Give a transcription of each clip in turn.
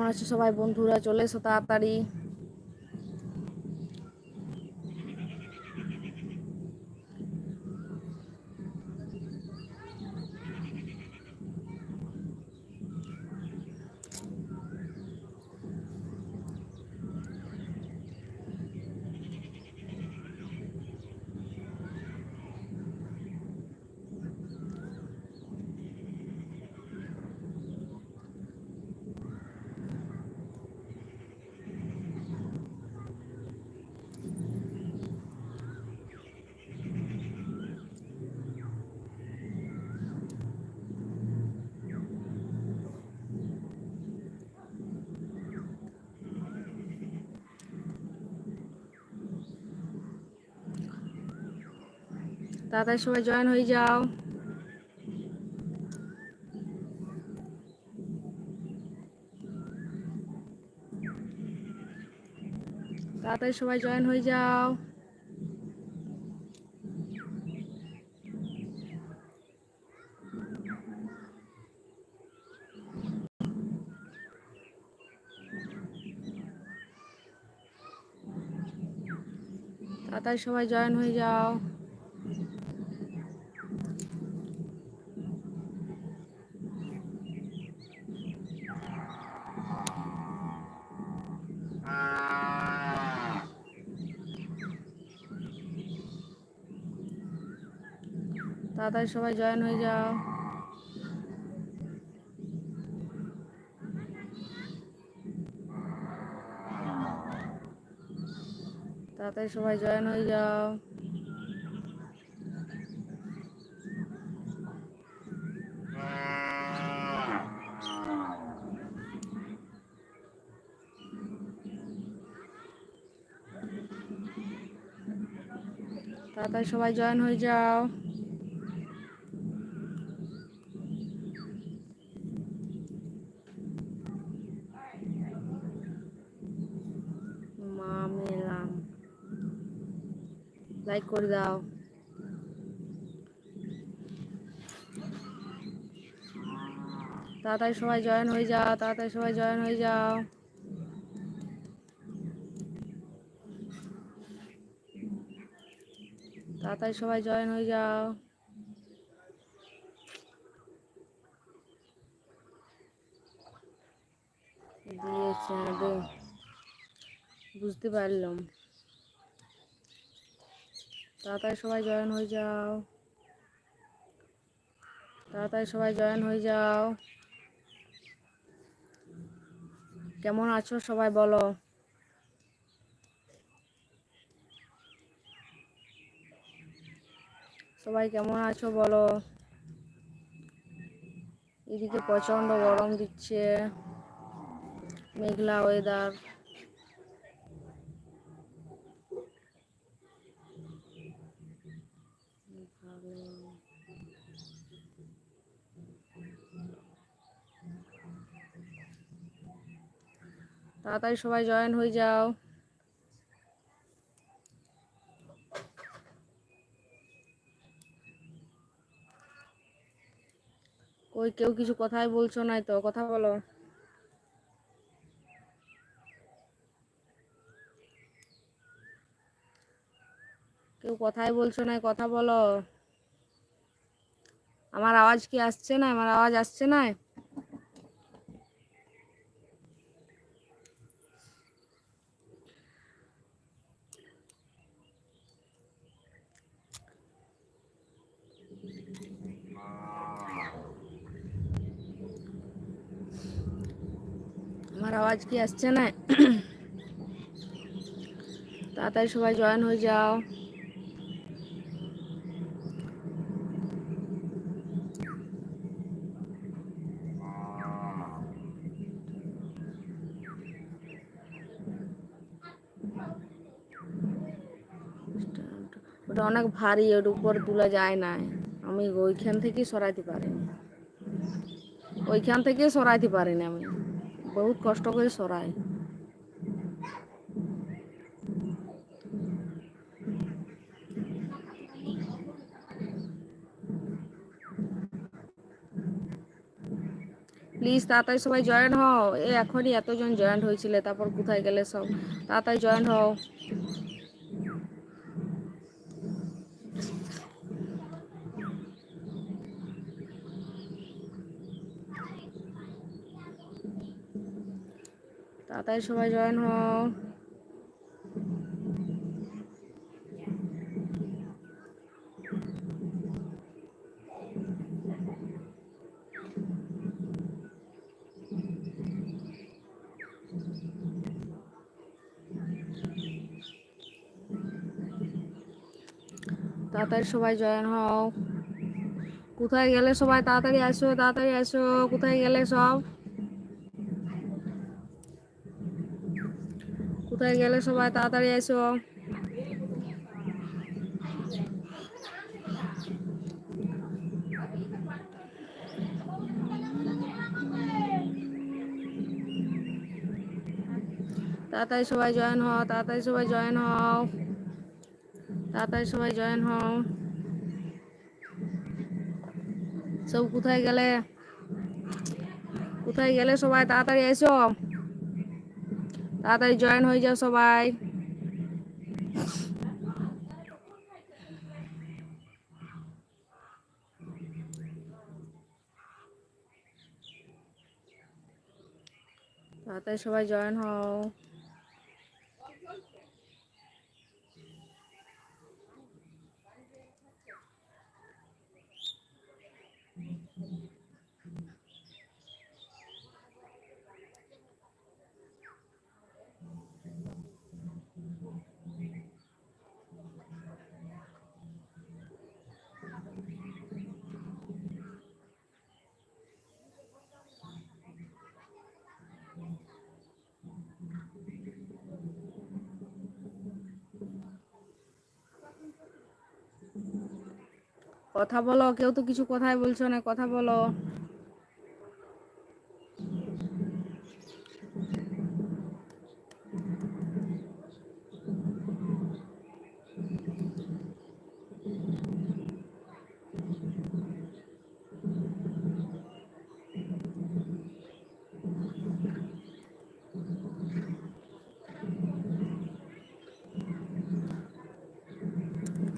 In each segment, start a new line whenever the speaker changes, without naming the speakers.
কেমন আছো সবাই? বন্ধুরা চলে এসো তাড়াতাড়ি। তাড়াতাড়ি সবাই জয়েন হয়ে যাও। তাড়াতাড়ি সবাই জয়েন হয়ে যাও। তাড়াতাড়ি সবাই জয়েন হয়ে যাও। তাড়াতাড়ি সবাই জয়েন হয়ে যাও। তাড়াতাড়ি সবাই জয়েন হয়ে যাও। তাড়াতাড়ি সবাই জয়েন হয়ে যাও। লাইক করে দাও তাড়াতাড়ি সবাই জয়েন হয়ে যাও, তাড়াতাড়ি সবাই জয়েন হয়ে যাও। তাড়াতাড়ি সবাই জয়েন হয়ে যাও। দিয়েছে বুঝতে পারলাম। তাড়াতাড়ি সবাই জয়েন হয়ে যাও। তাড়াতাড়ি সবাই জয়েন হয়ে যাও। কেমন আছো সবাই বলো? সবাই কেমন আছো বলো? এদিকে প্রচণ্ড গরম দিচ্ছে। মেঘলা ওয়েদার তাড়াতাড়ি সবাই জয়েন হয়ে যাও। কই, কেউ কিছু কথাই বলছো নাই তো? কথা বলো। কেউ কথাই বলছো নাই কথা বলো। আমার আওয়াজ কি আসছে না? আমার আওয়াজ আসছে না? আমার আওয়াজ কি আসছে না? তাড়াতাড়ি সবাই জয়েন হয়ে যাও। ওটা অনেক ভারী, ওর উপর তোলা যায় না। আমি ওইখান থেকে সরাইতে পারিনি। ওইখান থেকে সরাইতে পারিনি আমি। বহুত কষ্ট করে সরাই প্লিজ তাড়াতাড়ি সবাই জয়েন হও। এ এখনই এতজন জয়েন্ট হয়েছিল, তারপর কোথায় গেলে সব? তাড়াতাড়ি জয়েন হও। তাড়াতাড়ি সবাই জয়েন হও। তাড়াতাড়ি সবাই জয়েন হও। কোথায় গেলে সবাই তাড়াতাড়ি আসো তাড়াতাড়ি আসো, কোথায় গেলে সব? কোথায় গেলে সবাই তাড়াতাড়ি আসো তাড়াতাড়ি সবাই জয়েন হও, তাড়াতাড়ি সবাই জয়েন হও। তাড়াতাড়ি সবাই জয়েন হও। সব কোথায় গেলে? কোথায় গেলে সবাই তাড়াতাড়ি এসো? তাড়াতাড়ি জয়েন হয়ে যাও সবাই। তাড়াতাড়ি সবাই জয়েন হও। কথা বলো কেউ তো কিছু কথাই বলছো না কথা বলো।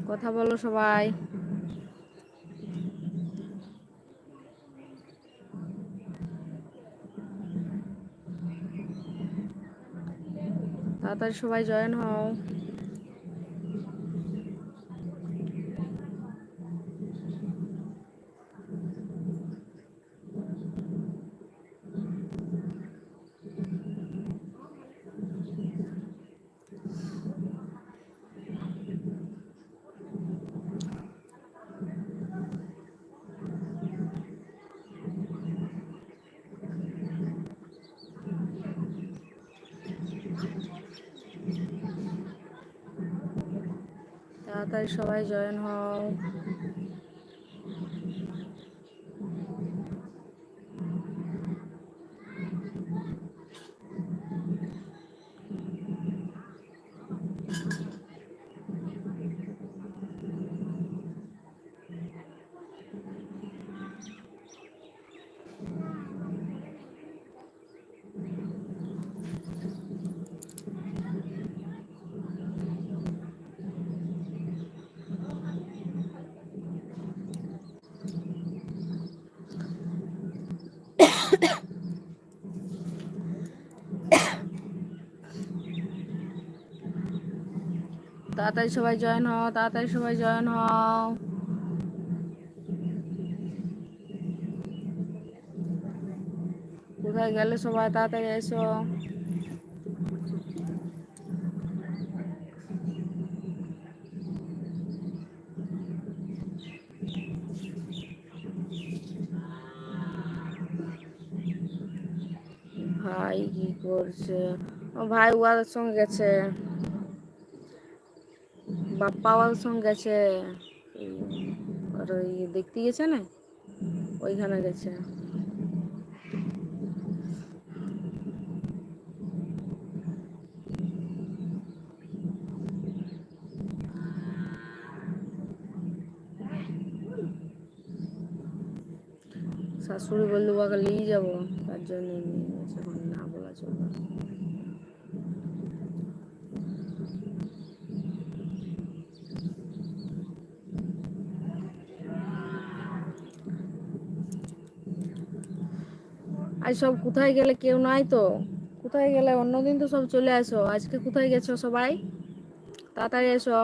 কথা বলো সবাই। তাড়াতাড়ি সবাই জয়েন হও। তাড়াতাড়ি সবাই জয়েন হও। তাড়াতাড়ি সবাই জয়েন হও, তাড়াতাড়ি সবাই জয়েন হও। কোথায় গেলে সবাই তাড়াতাড়ি এসো? ভাই কি করছে? ও ভাই ওয়াদের সঙ্গে গেছে। বাপ্পা ওয়াদের সঙ্গে গেছে আর ওই দেখতে গেছে না? ওইখানে গেছে। শাশুড়ি বলল ওকে নিয়ে যাব। তার জন্য নিয়ে গেছে। না বলা চলবে না। আজ সব কোথায় গেলে কেউ নাই তো? কোথায় গেলে? অন্যদিন তো সব চলে আসো। আজকে কোথায় গেছো সবাই? তাড়াতাড়ি এসো।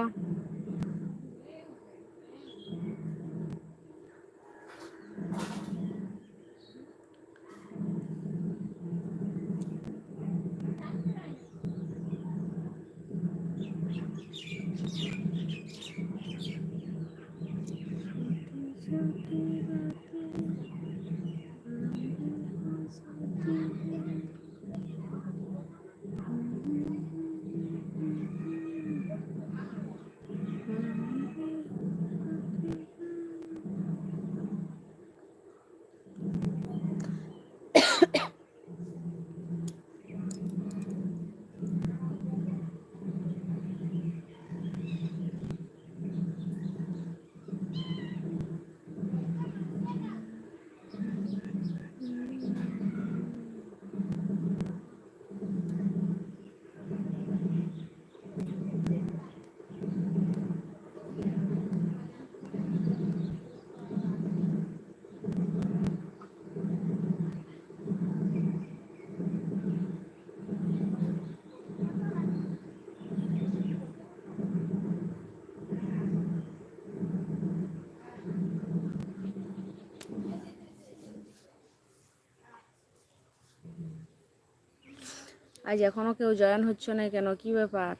আজ এখনও কেউ জয়েন হচ্ছে না কেন? কি ব্যাপার?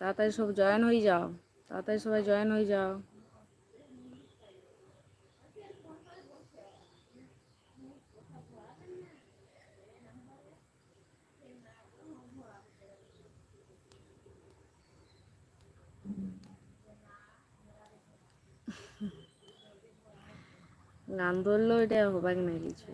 তাড়াতাড়ি সব জয়েন হয়ে যাও। তাড়াতাড়ি সবাই জয়েন হয়ে যাও। গান ধরলেও এটা হবে না কিছু।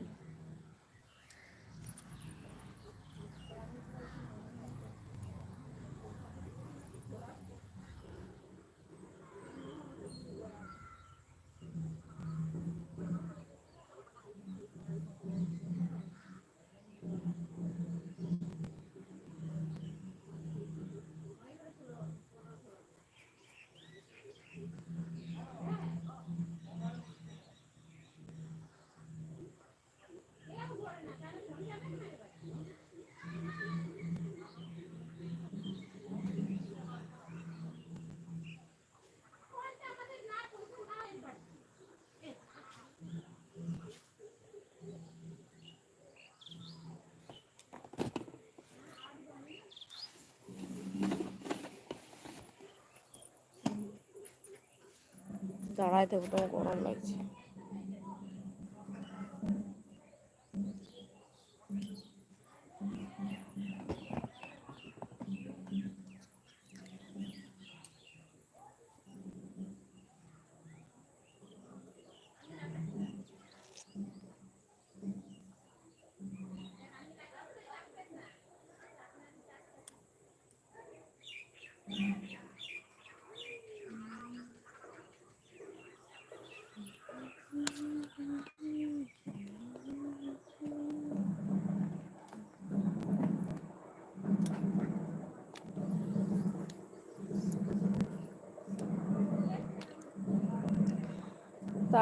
দাঁড়াইতে তো গরম লাগছে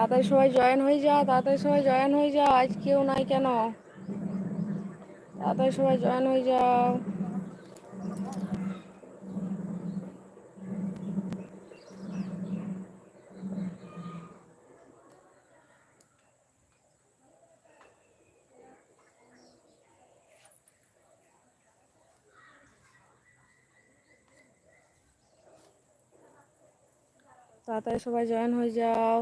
তাড়াতাড়ি সবাই জয়েন হয়ে যাও তাড়াতাড়ি সবাই জয়েন হয়ে যাও আজ কেউ নাই কেন? তাড়াতাড়ি সবাই জয়েন হয়ে যাও তাড়াতাড়ি সবাই জয়েন হয়ে যাও।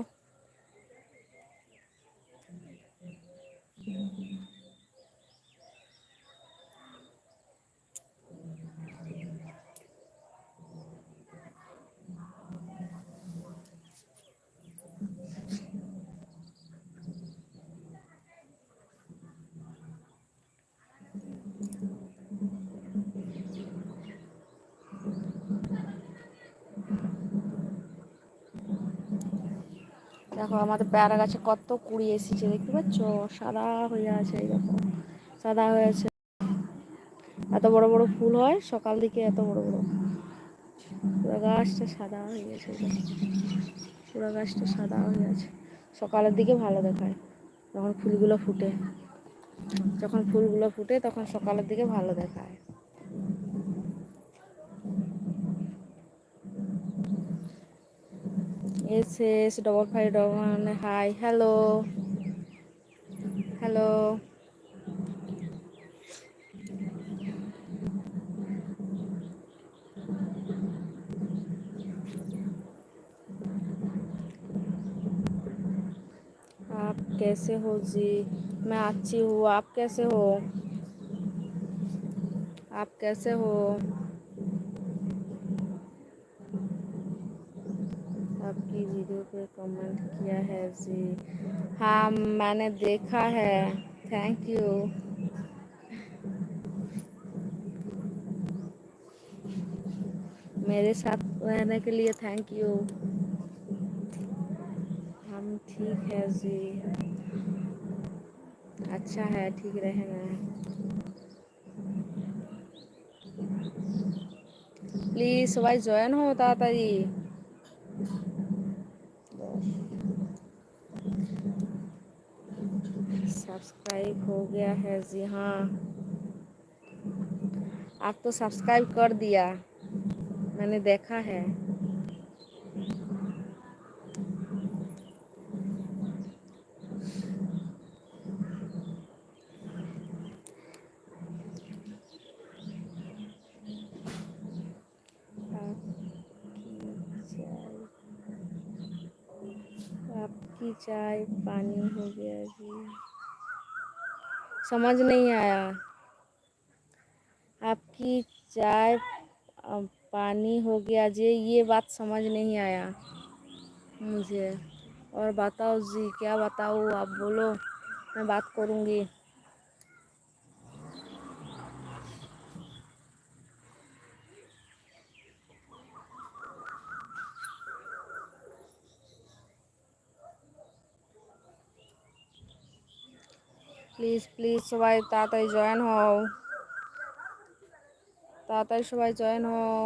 দেখো আমাদের পেয়ারা গাছে কত কুড়ি এসেছে, দেখতে পাচ্ছ? সাদা হয়ে আছে এই দেখো সাদা হয়ে আছে। এত বড় বড় ফুল হয়, সকাল দিকে এত বড় বড়। পুরো গাছটা সাদা হয়ে গেছে পুরো গাছটা সাদা হয়ে আছে। সকালের দিকে ভালো দেখায়, যখন ফুলগুলো ফুটে। যখন ফুলগুলো ফুটে, তখন সকালের দিকে ভালো দেখায়। S S double five double hi hello hello आप कैसे हो जी मैं अच्छी हूँ आप कैसे हो आप कैसे हो आपकी वीडियो पे कमेंट किया है जी। हाँ मैंने देखा है। थैंक यू मेरे साथ रहने के लिए थैंक यू हम ठीक है जी। अच्छा है, ठीक रहेंगे प्लीज़ सुबह ज्वाइन हो ताता जी सब्सक्राइब हो गया है जी हाँ। आप तो सब्सक्राइब कर दिया। मैंने देखा है। आपकी चाय पानी हो गया जी। समझ नहीं आया। आपकी चाय पानी हो गया जी, ये बात समझ नहीं आया मुझे। और बताओ जी, क्या बताओ आप बोलो, मैं बात करूँगी। প্লিজ প্লিজ সবাই তাড়াতাড়ি জয়েন হও তাড়াতাড়ি সবাই জয়েন হও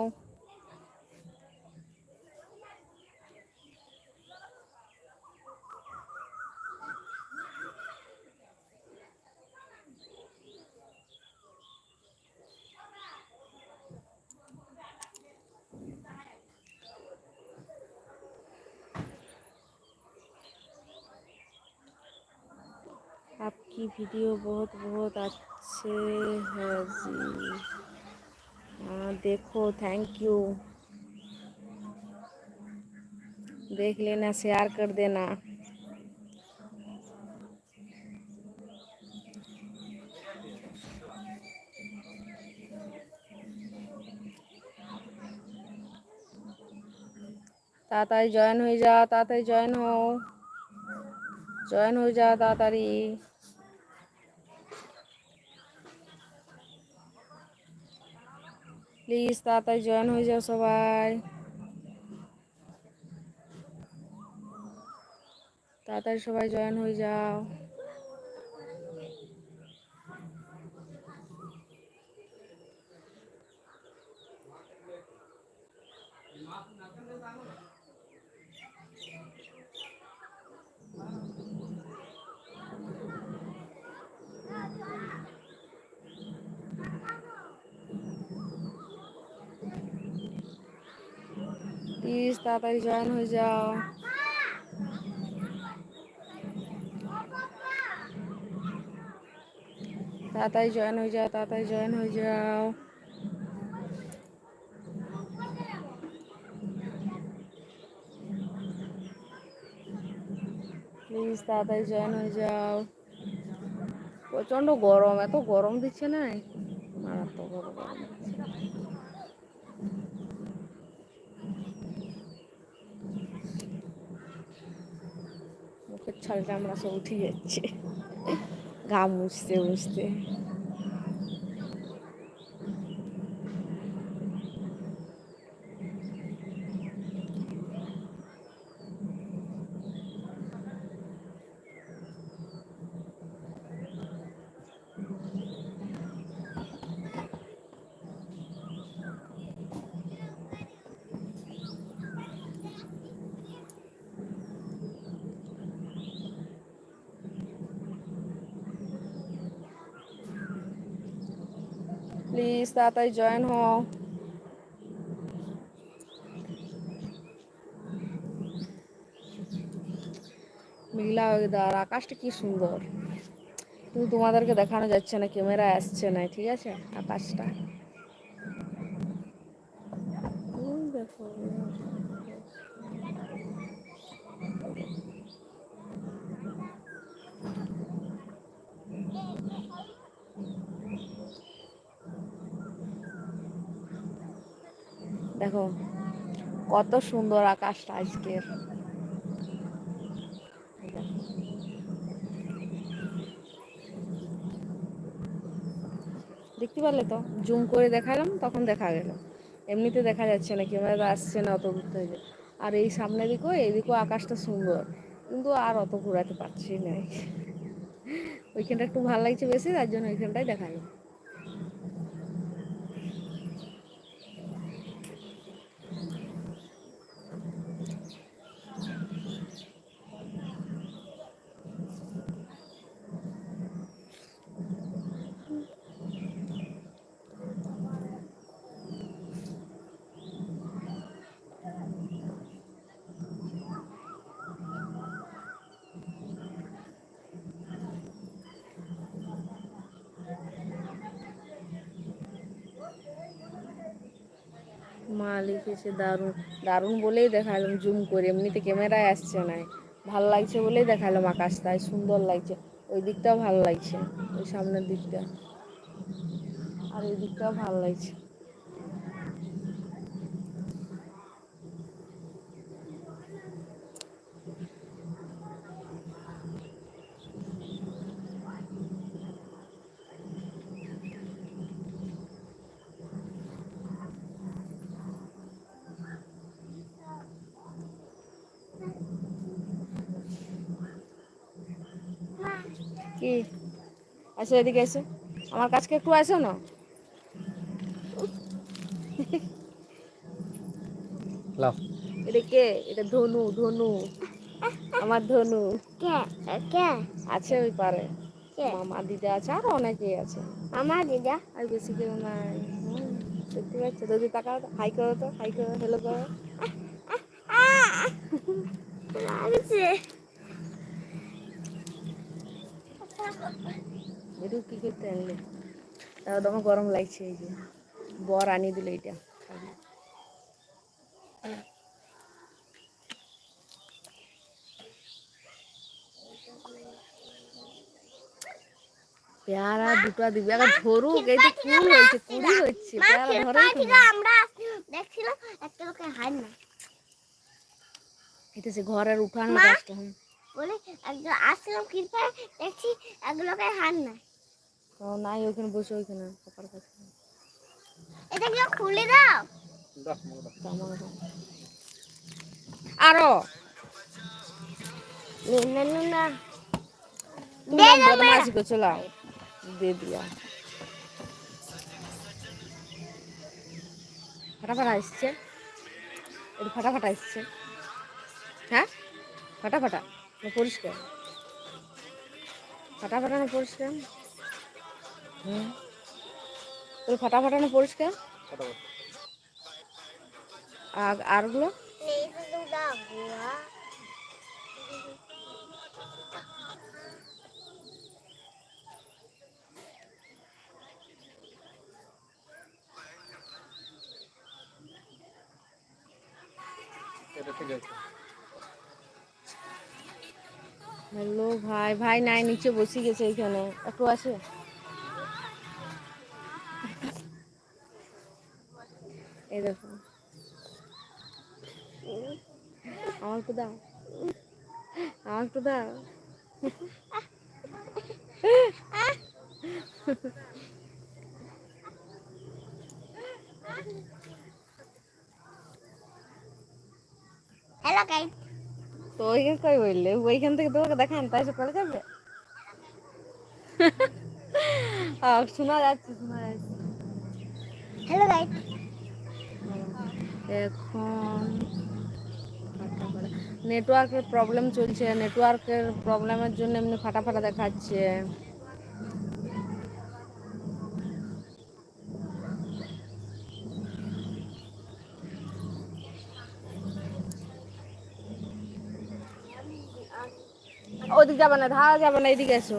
वीडियो बहुत बहुत अच्छे है जी हाँ देखो थैंक यू देख लेना शेयर कर देना তাড়াতাড়ি জয়েন হয়ে যাও তাড়াতাড়ি জয়েন হও জয়েন হয়ে যাও তাড়াতাড়ি প্লিজ তাড়াতাড়ি জয়েন হয়ে যাও সবাই তাড়াতাড়ি সবাই জয়েন হয়ে যাও প্লিজ তাড়াতাড়ি জয়েন হয়ে যাও। তাড়াতাড়ি জয়েন হয়ে যাও তাড়াতাড়ি জয়েন হয়ে যাও। প্লিজ তাড়াতাড়ি জয়েন হয়ে যাও। প্রচণ্ড গরম, এত গরম দিচ্ছে না? মারাত্মক গরম। দিচ্ছে আমরা সব উঠে যাচ্ছে। গা মুছতে মুছতে প্লিজ তাড়াতাড়ি জয়েন হও মেঘলা ওয়েদার আকাশটা কি সুন্দর। কিন্তু তোমাদেরকে দেখানো যাচ্ছে না ক্যামেরা আসছে না, ঠিক আছে? আকাশটা ওই দেখো দেখো, কত সুন্দর আকাশটা আজকের। দেখতে পারলে তো, জুম করে দেখালাম, তখন দেখা গেল। এমনিতে দেখা যাচ্ছে না ক্যামেরা আসছে না অত ঘুরতে থেকে আর এই সামনের দিকেও, এইদিকেও আকাশটা সুন্দর, কিন্তু আর অত ঘোরাতে পারছি না ওইখানটা একটু ভালো লাগছে বেশি, তার জন্য ওইখানটাই দেখা যায় এসে দারুণ। দারুণ বলেই দেখালাম, জুম করে। এমনিতে ক্যামেরায় আসছে না। ভালো লাগছে বলেই দেখালাম আকাশটায় সুন্দর লাগছে। ওই দিকটাও ভালো লাগছে, ওই সামনের দিকটা। আর ওই দিকটাও ভালো লাগছে। কি আসো এদিকে এসো আমার কাছকে একটু আসো না
লাও
এটা কে এটা ধনু ধনু আমার ধনু
কে কে
আছে ওই পারে
কে?
মামা দিদা আছে আর অনেকেই আছে
আমার দিদা
আর বেশি কেউ নাই দেখতে পাচ্ছ যদি তো হাই করো তো হাই করো হ্যালো করো
লাগছে
একটু কি করতে আনলে তাও গরম লাগছে এই যে বর আনিয়ে দিল এইটা। পেয়ারা দুটো দিবি আগে ধরুক এই তো ফুল হয়েছে কুড়ি হচ্ছে পেয়ারা না।
আমরা দেখছিলাম একটা লোকের হার না
এটা সে ঘরের উঠানো হুম।
বলে একজন আসছিলাম কৃপা দেখছি এক লোকের হার না
তো নাই ওইখানে বসে ওইখানে পাপার কাছে।
এটা কি খুলে দাও।
আরও।
না
বদমাশি করছ লাও দে দিয়া। ফাটাফাটা এসছে এটা ফাটাফাটা এসছে হ্যাঁ? ফাটাফাটা পরিষ্কার। ফাটাফাটা না পরিষ্কার? হুম। তোর ফাটাফাটা না পরিষ্কার। আর আরগুলো
এটা ঠিক আছে।
হ্যালো ভাই ভাই নাই, নিচে বসে গেছে এখানে। একটু আছে? এই দেখো। আমার তো দাও। আমার তো দাও
হ্যালো গাইস
তো বললে ওইখান থেকে তোমাকে দেখান তাই যাবে? শোনা যাচ্ছে শোনা যাচ্ছে।
হ্যালো গাইড
এখন নেটওয়ার্কের প্রবলেম চলছে নেটওয়ার্কের প্রবলেমের জন্য এমনি ফাটা ফাটা দেখাচ্ছে। ওদিক যাবে না ধারা যাবে না এদিকে এসো।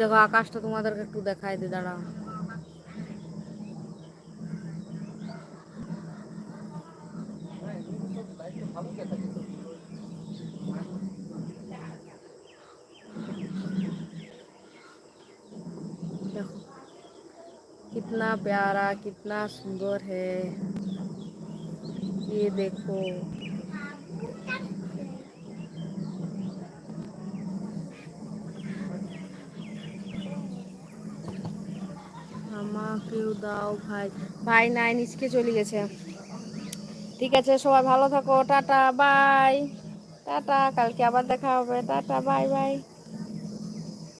দেখো আকাশটা তোমাদেরকে একটু দেখাই দে দাঁড়াও। प्यारा कितना सुंदर है ये देखो আমাকেও দাও ভাই ভাই নাই নিচকে চলে গেছে ঠিক আছে সবাই ভালো থাকো টাটা বাই টাটা কালকে আবার দেখা হবে টাটা বাই বাই